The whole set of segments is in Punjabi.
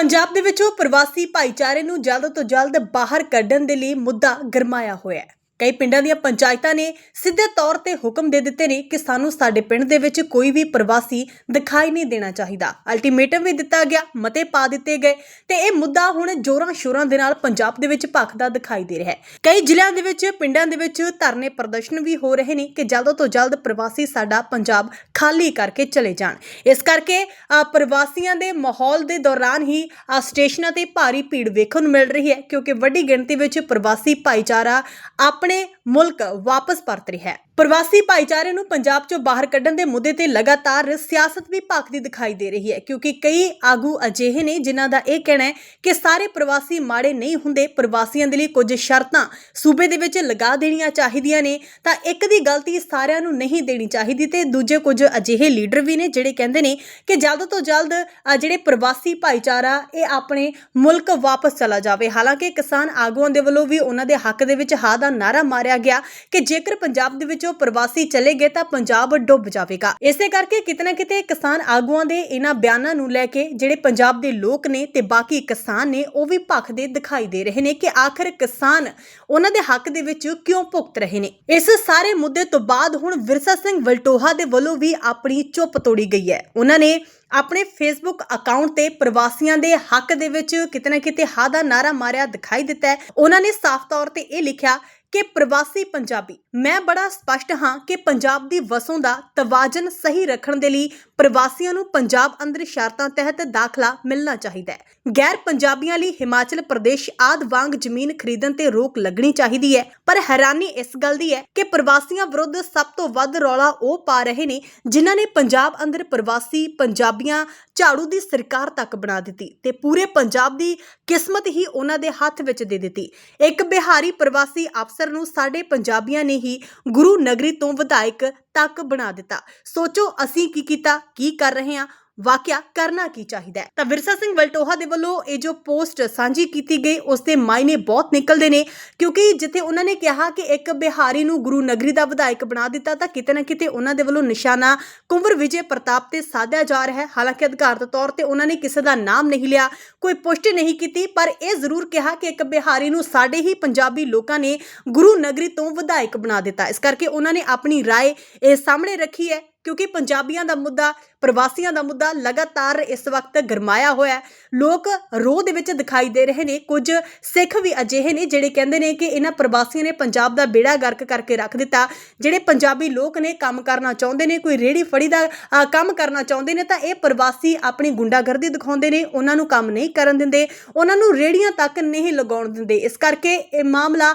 ਪੰਜਾਬ ਦੇ ਵਿੱਚੋਂ ਪ੍ਰਵਾਸੀ ਭਾਈਚਾਰੇ ਨੂੰ ਜਲਦ ਤੋਂ ਜਲਦ ਬਾਹਰ ਕੱਢਣ ਦੇ ਲਈ ਮੁੱਦਾ ਗਰਮਾਇਆ ਹੋਇਆ ਹੈ। ਕਈ ਪਿੰਡਾਂ ਦੀਆਂ ਪੰਚਾਇਤਾਂ ਨੇ ਸਿੱਧੇ ਤੌਰ ਤੇ ਹੁਕਮ ਦੇ ਦਿੱਤੇ ਨੇ ਕਿ ਸਾਨੂੰ ਸਾਡੇ ਪਿੰਡ ਦੇ ਵਿੱਚ ਕੋਈ ਵੀ ਪ੍ਰਵਾਸੀ ਦਿਖਾਈ ਨਹੀਂ ਦੇਣਾ ਚਾਹੀਦਾ। ਅਲਟੀਮੇਟਮ ਵੀ ਦਿੱਤਾ ਗਿਆ, ਮਤੇ ਪਾ ਦਿੱਤੇ ਗਏ ਤੇ ਇਹ ਮੁੱਦਾ ਹੁਣ ਜੋਰਾਂ ਸ਼ੋਰਾਂ ਦੇ ਨਾਲ ਪੰਜਾਬ ਦੇ ਵਿੱਚ ਭਖਦਾ ਦਿਖਾਈ ਦੇ ਰਿਹਾ ਹੈ। ਕਈ ਜ਼ਿਲ੍ਹਿਆਂ ਦੇ ਵਿੱਚ, ਪਿੰਡਾਂ ਦੇ ਵਿੱਚ ਧਰਨੇ ਪ੍ਰਦਰਸ਼ਨ ਵੀ ਹੋ ਰਹੇ ਨੇ ਕਿ ਜਲਦ ਤੋਂ ਜਲਦ ਪ੍ਰਵਾਸੀ ਸਾਡਾ ਪੰਜਾਬ ਖਾਲੀ ਕਰਕੇ ਚਲੇ ਜਾਣ। ਇਸ ਕਰਕੇ ਪ੍ਰਵਾਸੀਆਂ ਦੇ ਮਾਹੌਲ ਦੇ ਦੌਰਾਨ ਹੀ ਸਟੇਸ਼ਨਾਂ ਤੇ ਭਾਰੀ ਭੀੜ ਵੇਖਣ ਨੂੰ ਮਿਲ ਰਹੀ ਹੈ ਕਿਉਂਕਿ ਵੱਡੀ ਗਿਣਤੀ ਵਿੱਚ ਪ੍ਰਵਾਸੀ ਭਾਈਚਾਰਾ ਆਪਣੇ ਮੁਲਕ ਵਾਪਸ ਪਰਤ ਰਿਹਾ ਹੈ। ਪ੍ਰਵਾਸੀ ਭਾਈਚਾਰੇ ਨੂੰ ਪੰਜਾਬ ਚੋਂ ਬਾਹਰ ਕੱਢਣ ਦੇ ਮੁੱਦੇ ਤੇ ਲਗਾਤਾਰ ਸਿਆਸਤ ਵੀ ਭਖਦੀ ਦਿਖਾਈ ਦੇ ਰਹੀ ਹੈ ਕਿਉਂਕਿ ਕਈ ਆਗੂ ਅਜਿਹੇ ਨੇ ਜਿਨ੍ਹਾਂ ਦਾ ਇਹ ਕਹਿਣਾ ਹੈ ਕਿ ਸਾਰੇ ਪ੍ਰਵਾਸੀ ਮਾੜੇ ਨਹੀਂ ਹੁੰਦੇ ਪ੍ਰਵਾਸੀਆਂ ਦੇ ਲਈ ਕੁਝ ਸ਼ਰਤਾਂ ਸੂਬੇ ਦੇ ਵਿੱਚ ਲਗਾ ਦੇਣੀਆਂ ਚਾਹੀਦੀਆਂ ਨੇ ਤਾਂ ਇੱਕ ਦੀ ਗਲਤੀ ਸਾਰਿਆਂ ਨੂੰ ਨਹੀਂ ਦੇਣੀ ਚਾਹੀਦੀ ਤੇ ਦੂਜੇ ਕੁਝ ਅਜਿਹੇ ਲੀਡਰ ਵੀ ਨੇ ਜਿਹੜੇ ਕਹਿੰਦੇ ਨੇ ਕਿ ਜਲਦ ਤੋਂ ਜਲਦ ਅ, ਜਿਹੜੇ ਪ੍ਰਵਾਸੀ ਭਾਈਚਾਰਾ ਇਹ ਆਪਣੇ ਮੁਲਕ ਵਾਪਸ ਚਲਾ ਜਾਵੇ। ਹਾਲਾਂਕਿ ਕਿਸਾਨ ਆਗੂਆਂ ਦੇ ਵੱਲੋਂ ਵੀ ਉਹਨਾਂ ਦੇ ਹੱਕ ਦੇ ਵਿੱਚ ਹਾਂ ਦਾ ਨਾਰਾ ਮਾਰਿਆ ਗਿਆ ਕਿ ਜੇਕਰ ਪੰਜਾਬ ਦੇ ਵਿੱਚ ਪ੍ਰਵਾਸੀ ਚਲੇ ਗਏ ਤਾਂ ਪੰਜਾਬ ਡੁੱਬ ਜਾਵੇਗਾ। ਇਸੇ ਕਰਕੇ ਕਿਤੇ ਕਿਤੇ ਕਿਸਾਨ ਆਗੂਆਂ ਦੇ ਇਹਨਾਂ ਬਿਆਨਾਂ ਨੂੰ ਲੈ ਕੇ ਜਿਹੜੇ ਪੰਜਾਬ ਦੇ ਲੋਕ ਨੇ ਤੇ ਬਾਕੀ ਕਿਸਾਨ ਨੇ ਉਹ ਵੀ ਭਖਦੇ ਦਿਖਾਈ ਦੇ ਰਹੇ ਨੇ ਕਿ ਆਖਰ ਕਿਸਾਨ ਉਹਨਾਂ ਦੇ ਹੱਕ ਦੇ ਵਿੱਚ ਕਿਉਂ ਭੁਗਤ ਰਹੇ ਨੇ। ਇਸ ਸਾਰੇ ਮੁੱਦੇ ਤੋਂ ਬਾਅਦ ਹੁਣ ਵਿਰਸਾ ਸਿੰਘ ਵਲਟੋਹਾ ਦੇ ਵੱਲੋਂ ਵੀ ਆਪਣੀ ਚੁੱਪ ਤੋੜੀ ਗਈ ਹੈ। ਉਹਨਾਂ ਨੇ ਆਪਣੇ ਫੇਸਬੁੱਕ ਅਕਾਊਂਟ ਤੇ ਪ੍ਰਵਾਸੀਆਂ ਦੇ ਹੱਕ ਦੇ ਵਿੱਚ ਕਿਤੇ ਨਾ ਕਿਤੇ ਹਾ ਦਾ ਨਾਰਾ ਮਾਰਿਆ ਦਿਖਾਈ ਦਿੱਤਾ ਹੈ। ਉਹਨਾਂ ਨੇ ਸਾਫ਼ ਤੌਰ ਤੇ ਇਹ ਲਿਖਿਆ ਕਿ ਪ੍ਰਵਾਸੀ ਪੰਜਾਬੀ, ਮੈਂ ਬੜਾ ਸਪਸ਼ਟ ਹਾਂ ਕਿ ਪੰਜਾਬ ਦੀ ਵਸੋਂ ਦਾ ਤਵਾਜ਼ਨ ਸਹੀ ਰੱਖਣ ਦੇ ਲਈ ਪ੍ਰਵਾਸੀਆਂ ਨੂੰ ਪੰਜਾਬ ਅੰਦਰ ਸ਼ਰਤਾਂ ਤਹਿਤ ਦਾਖਲਾ ਮਿਲਣਾ ਚਾਹੀਦਾ ਹੈ। ਗੈਰ ਪੰਜਾਬੀਆਂ ਲਈ ਹਿਮਾਚਲ ਪ੍ਰਦੇਸ਼ ਆਦ ਵਾਂਗ ਜ਼ਮੀਨ ਖਰੀਦਣ ਤੇ ਰੋਕ ਲੱਗਣੀ ਚਾਹੀਦੀ ਹੈ। ਪਰ ਹੈਰਾਨੀ ਇਸ ਗੱਲ ਦੀ ਹੈ ਕਿ ਪ੍ਰਵਾਸੀਆਂ ਵਿਰੁੱਧ ਸਭ ਤੋਂ ਵੱਧ ਰੌਲਾ ਉਹ ਪਾ ਰਹੇ ਨੇ ਜਿਨ੍ਹਾਂ ਨੇ ਪੰਜਾਬ ਅੰਦਰ ਪ੍ਰਵਾਸੀ ਪੰਜਾਬੀਆਂ ਝਾੜੂ ਦੀ ਸਰਕਾਰ ਤੱਕ ਬਣਾ ਦਿੱਤੀ ਤੇ ਪੂਰੇ ਪੰਜਾਬ ਦੀ ਕਿਸਮਤ ਹੀ ਉਹਨਾਂ ਦੇ ਹੱਥ ਵਿੱਚ ਦੇ ਦਿੱਤੀ। ਇੱਕ ਬਿਹਾਰੀ ਪ੍ਰਵਾਸੀ ਅਫਸਰ ਨੂੰ ਸਾਡੇ ਪੰਜਾਬੀਆਂ ਨੇ ਹੀ ਗੁਰੂ ਨਗਰੀ ਤੋਂ ਵਿਧਾਇਕ ਤੱਕ ਬਣਾ ਦਿੱਤਾ। ਸੋਚੋ ਅਸੀਂ ਕੀ ਕੀਤਾ ਕੀ ਕਰ ਰਹੇ ਹਾਂ? ਵਾਕਿਆ ਕਰਨਾ ਕੀ ਚਾਹੀਦਾ ਹੈ ਤਾਂ ਵਿਰਸਾ ਸਿੰਘ ਵਲਟੋਹਾ ਦੇ ਵੱਲੋਂ ਇਹ ਜੋ ਪੋਸਟ ਸਾਂਝੀ ਕੀਤੀ ਗਈ ਉਸ ਦੇ ਮਾਇਨੇ ਬਹੁਤ ਨਿਕਲਦੇ ਨੇ ਕਿਉਂਕਿ ਜਿੱਥੇ ਉਹਨਾਂ ਨੇ ਕਿਹਾ ਕਿ ਇੱਕ ਬਿਹਾਰੀ ਨੂੰ ਗੁਰੂ ਨਗਰੀ ਦਾ ਵਿਧਾਇਕ ਬਣਾ ਦਿੱਤਾ ਤਾਂ ਕਿਤੇ ਨਾ ਕਿਤੇ ਉਹਨਾਂ ਦੇ ਵੱਲੋਂ ਨਿਸ਼ਾਨਾ ਕੁੰਵਰ ਵਿਜੇ ਪ੍ਰਤਾਪ ਤੇ ਸਾਧਿਆ ਜਾ ਰਿਹਾ ਹੈ ਹਾਲਾਂਕਿ ਅਧਿਕਾਰਤ ਤੌਰ ਤੇ ਉਹਨਾਂ ਨੇ ਕਿਸੇ ਦਾ ਨਾਮ ਨਹੀਂ ਲਿਆ ਕੋਈ ਪੁਸ਼ਟੀ ਨਹੀਂ ਕੀਤੀ ਪਰ ਇਹ ਜ਼ਰੂਰ ਕਿਹਾ ਕਿ ਇੱਕ ਬਿਹਾਰੀ ਨੂੰ ਸਾਡੇ ਹੀ ਪੰਜਾਬੀ ਲੋਕਾਂ ਨੇ ਗੁਰੂ ਨਗਰੀ ਤੋਂ ਵਿਧਾਇਕ ਬਣਾ ਦਿੱਤਾ ਇਸ ਕਰਕੇ ਉਹਨਾਂ ਨੇ ਆਪਣੀ رائے ਇਹ ਸਾਹਮਣੇ ਰੱਖੀ ਹੈ ਕਿਉਂਕਿ ਪੰਜਾਬੀਆਂ ਦਾ ਮੁੱਦਾ, ਪ੍ਰਵਾਸੀਆਂ ਦਾ ਮੁੱਦਾ ਲਗਾਤਾਰ ਇਸ ਵਕਤ ਗਰਮਾਇਆ ਹੋਇਆ ਹੈ। ਲੋਕ ਰੋਹ ਦੇ ਵਿੱਚ ਦਿਖਾਈ ਦੇ ਰਹੇ ਨੇ। ਕੁਝ ਸਿੱਖ ਵੀ ਅਜਿਹੇ ਨੇ ਜਿਹੜੇ ਕਹਿੰਦੇ ਨੇ ਕਿ ਇਹਨਾਂ ਪ੍ਰਵਾਸੀਆਂ ਨੇ ਪੰਜਾਬ ਦਾ ਬੇੜਾ ਗਰਕ ਕਰਕੇ ਰੱਖ ਦਿੱਤਾ। ਜਿਹੜੇ ਪੰਜਾਬੀ ਲੋਕ ਨੇ, ਕੰਮ ਕਰਨਾ ਚਾਹੁੰਦੇ ਨੇ, ਕੋਈ ਰੇੜੀ ਫੜੀ ਦਾ ਕੰਮ ਕਰਨਾ ਚਾਹੁੰਦੇ ਨੇ ਤਾਂ ਇਹ ਪ੍ਰਵਾਸੀ ਆਪਣੀ ਗੁੰਡਾਗਰਦੀ ਦਿਖਾਉਂਦੇ ਨੇ। ਉਹਨਾਂ ਨੂੰ ਕੰਮ ਨਹੀਂ ਕਰਨ ਦਿੰਦੇ। ਉਹਨਾਂ ਨੂੰ ਰੇੜੀਆਂ ਤੱਕ ਨਹੀਂ ਲਗਾਉਣ ਦਿੰਦੇ। ਇਸ ਕਰਕੇ ਇਹ ਮਾਮਲਾ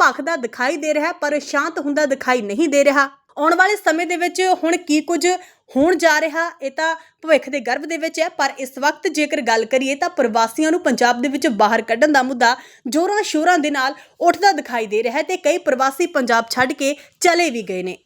ਭਖਦਾ ਦਿਖਾਈ ਦੇ ਰਿਹਾ ਪਰ ਸ਼ਾਂਤ ਹੁੰਦਾ ਦਿਖਾਈ ਨਹੀਂ ਦੇ ਰਿਹਾ। ਆਉਣ ਵਾਲੇ ਸਮੇਂ ਦੇ ਵਿੱਚ ਹੁਣ ਕੀ ਕੁਝ ਹੋਣ ਜਾ ਰਿਹਾ, ਇਹ ਤਾਂ ਭਵਿੱਖ ਦੇ ਗਰਭ ਦੇ ਵਿੱਚ ਹੈ, ਪਰ ਇਸ ਵਕਤ ਜੇਕਰ ਗੱਲ ਕਰੀਏ ਤਾਂ ਪ੍ਰਵਾਸੀਆਂ ਨੂੰ ਪੰਜਾਬ ਦੇ ਵਿੱਚ ਬਾਹਰ ਕੱਢਣ ਦਾ ਮੁੱਦਾ ਜੋਰਾਂ ਸ਼ੋਰਾਂ ਦੇ ਨਾਲ ਉੱਠਦਾ ਦਿਖਾਈ ਦੇ ਰਿਹਾ ਹੈ ਤੇ ਕਈ ਪ੍ਰਵਾਸੀ ਪੰਜਾਬ ਛੱਡ ਕੇ ਚਲੇ ਵੀ ਗਏ ਨੇ।